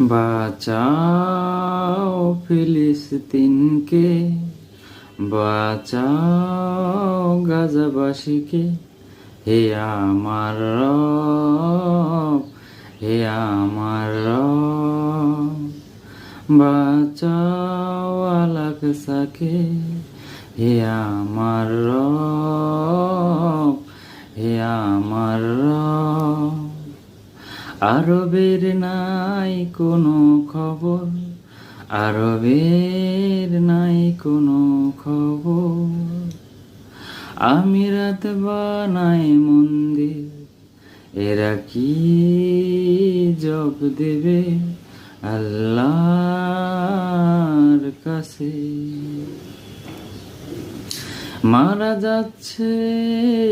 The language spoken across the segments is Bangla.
বাঁচাও ফিলিস্তিনকে, বাঁচাও গাজাবাসীকে। হে আমার রব, হে আমার রব, বাঁচাও আলাকসাকে হে আমার রব, হে আমার রব আরবের নাই কোনো খবর, আরবের নাই কোনো খবর। আমিরাত বানায় মন্দির, এরা কি জব দেবে আল্লাহর কাছে? মারা যাচ্ছে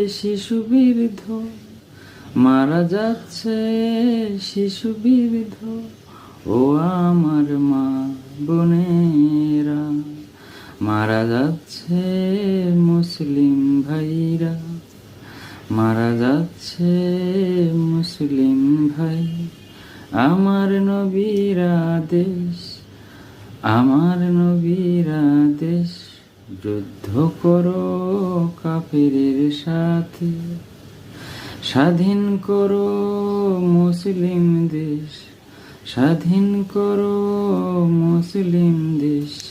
শিশু বৃদ্ধ মারা যাচ্ছে শিশু বৃদ্ধ ও আমার মা বোনেরা। মারা যাচ্ছে মুসলিম ভাইরা। মারা যাচ্ছে মুসলিম ভাই। আমার নবীরা দেশ, আমার নবীরা দেশ। যুদ্ধ করো কাফেরের সাথে। স্বাধীন করো মুসলিম দেশ স্বাধীন করো মুসলিম দেশ।